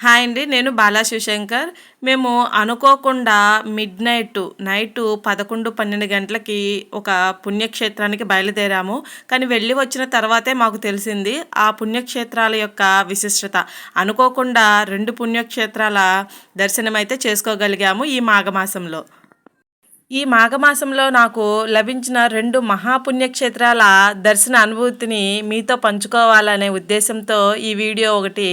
Hi అండి నేను బాలా శివశంకర్. మేము అనుకోకుండా మిడ్ నైట్ నైటు పదకొండు పన్నెండు గంటలకి ఒక పుణ్యక్షేత్రానికి బయలుదేరాము. కానీ వెళ్ళి వచ్చిన తర్వాతే మాకు తెలిసింది ఆ పుణ్యక్షేత్రాల యొక్క విశిష్టత. అనుకోకుండా రెండు పుణ్యక్షేత్రాల దర్శనం అయితే చేసుకోగలిగాము ఈ మాఘమాసంలో. ఈ మాఘమాసంలో నాకు లభించిన రెండు మహాపుణ్యక్షేత్రాల దర్శన అనుభూతిని మీతో పంచుకోవాలనే ఉద్దేశంతో ఈ వీడియో ఒకటి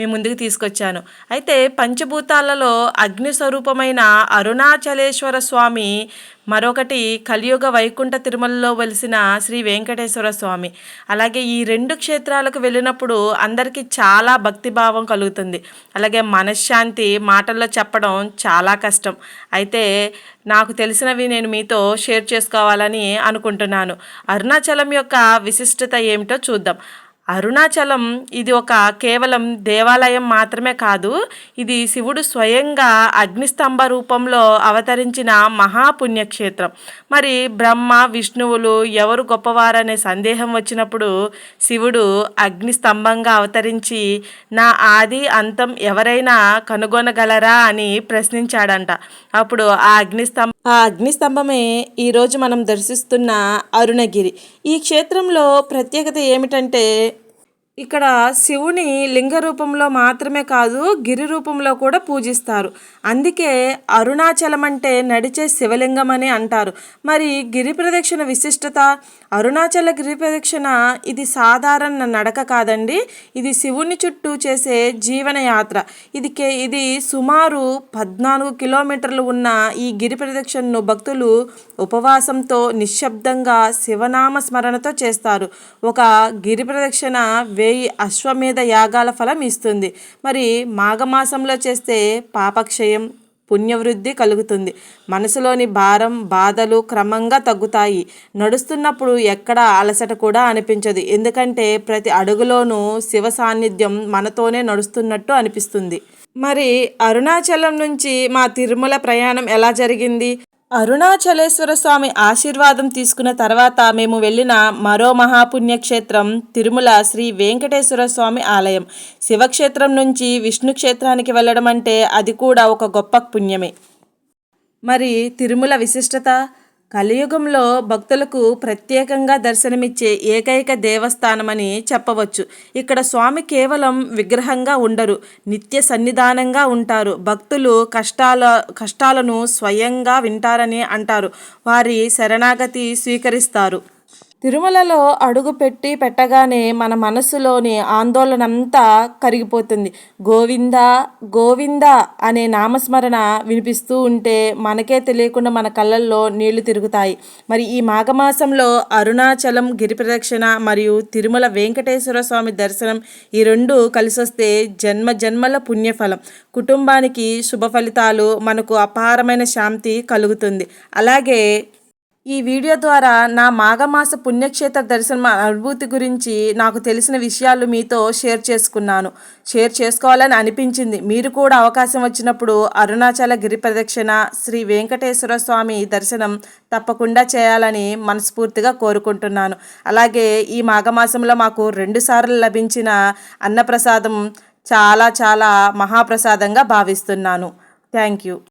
మీ ముందుకు తీసుకొచ్చాను. అయితే పంచభూతాలలో అగ్ని స్వరూపమైన అరుణాచలేశ్వర స్వామి మరొకటి కలియుగ వైకుంఠ తిరుమలలో వెలిసిన శ్రీ వెంకటేశ్వర స్వామి. అలాగే ఈ రెండు క్షేత్రాలకు వెళ్ళినప్పుడు అందరికీ చాలా భక్తిభావం కలుగుతుంది. అలాగే మనశ్శాంతి మాటల్లో చెప్పడం చాలా కష్టం. అయితే నాకు తెలిసినవి నేను మీతో షేర్ చేసుకోవాలని అనుకుంటున్నాను. అరుణాచలం యొక్క విశిష్టత ఏమిటో చూద్దాం. అరుణాచలం ఇది ఒక కేవలం దేవాలయం మాత్రమే కాదు ఇది శివుడు స్వయంగా అగ్నిస్తంభ రూపంలో అవతరించిన మహాపుణ్యక్షేత్రం. మరి బ్రహ్మ విష్ణువులు ఎవరు గొప్పవారనే సందేహం వచ్చినప్పుడు శివుడు అగ్నిస్తంభంగా అవతరించి నా ఆది అంతం ఎవరైనా కనుగొనగలరా? అని ప్రశ్నించాడంట. అప్పుడు ఆ అగ్నిస్తంభ ఆ అగ్నిస్తంభమే ఈరోజు మనం దర్శిస్తున్న అరుణగిరి. ఈ క్షేత్రంలో ప్రత్యేకత ఏమిటంటే ఇక్కడ శివుని లింగ రూపంలో మాత్రమే కాదు గిరి రూపంలో కూడా పూజిస్తారు. అందుకే అరుణాచలం అంటే నడిచే శివలింగం అని అంటారు. మరి గిరి ప్రదక్షిణ విశిష్టత అరుణాచల గిరి ప్రదక్షిణ ఇది సాధారణ నడక కాదండి. ఇది శివుని చుట్టూ చేసే జీవనయాత్ర ఇది కే ఇది సుమారు పద్నాలుగు కిలోమీటర్లు ఉన్న ఈ గిరి ప్రదక్షిణను భక్తులు ఉపవాసంతో నిశ్శబ్దంగా శివనామ స్మరణతో చేస్తారు. ఒక గిరి ప్రదక్షిణ వేయి అశ్వమేధ యాగాల ఫలం ఇస్తుంది. మరి మాఘమాసంలో చేస్తే పాపక్షయం పుణ్యవృద్ధి కలుగుతుంది. మనసులోని భారం బాధలు క్రమంగా తగ్గుతాయి. నడుస్తున్నప్పుడు ఎక్కడ అలసట కూడా అనిపించదు. ఎందుకంటే ప్రతి అడుగులోనూ శివ సాన్నిధ్యం మనతోనే నడుస్తున్నట్టు అనిపిస్తుంది. మరి అరుణాచలం నుంచి మా తిరుమల ప్రయాణం ఎలా జరిగింది? అరుణాచలేశ్వర స్వామి ఆశీర్వాదం తీసుకున్న తర్వాత మేము వెళ్ళిన మరో మహాపుణ్యక్షేత్రం తిరుమల శ్రీ వెంకటేశ్వర స్వామి ఆలయం. శివక్షేత్రం నుంచి విష్ణు క్షేత్రానికి వెళ్ళడం అంటే అది కూడా ఒక గొప్ప పుణ్యమే. మరి తిరుమల విశిష్టత? కలియుగంలో భక్తులకు ప్రత్యేకంగా దర్శనమిచ్చే ఏకైక దేవస్థానమని చెప్పవచ్చు. ఇక్కడ స్వామి కేవలం విగ్రహంగా ఉండరు నిత్య సన్నిధానంగా ఉంటారు. భక్తులు కష్టాల కష్టాలను స్వయంగా వింటారని అంటారు. వారి శరణాగతి స్వీకరిస్తారు. తిరుమలలో అడుగు పెట్టి పెట్టగానే మన మనసులోని ఆందోళన అంతా కరిగిపోతుంది. గోవింద గోవింద అనే నామస్మరణ వినిపిస్తూ ఉంటే మనకే తెలియకుండా మన కళ్ళల్లో నీళ్ళు తిరుగుతాయి. మరి ఈ మాఘమాసంలో అరుణాచలం గిరి ప్రదక్షిణ మరియు తిరుమల వెంకటేశ్వర స్వామి దర్శనం ఈ రెండు కలిసొస్తే జన్మ జన్మల పుణ్యఫలం. కుటుంబానికి శుభ ఫలితాలు మనకు అపారమైన శాంతి కలుగుతుంది. అలాగే ఈ వీడియో ద్వారా నా మాఘమాస పుణ్యక్షేత్ర దర్శనం అనుభూతి గురించి నాకు తెలిసిన విషయాలు మీతో షేర్ చేసుకున్నాను. షేర్ చేసుకోవాలని అనిపించింది. మీరు కూడా అవకాశం వచ్చినప్పుడు అరుణాచల గిరి ప్రదక్షిణ శ్రీ వెంకటేశ్వర స్వామి దర్శనం తప్పకుండా చేయాలని మనస్ఫూర్తిగా కోరుకుంటున్నాను. అలాగే ఈ మాఘమాసంలో మాకు రెండుసార్లు లభించిన అన్నప్రసాదం చాలా చాలా మహాప్రసాదంగా భావిస్తున్నాను. Thank you.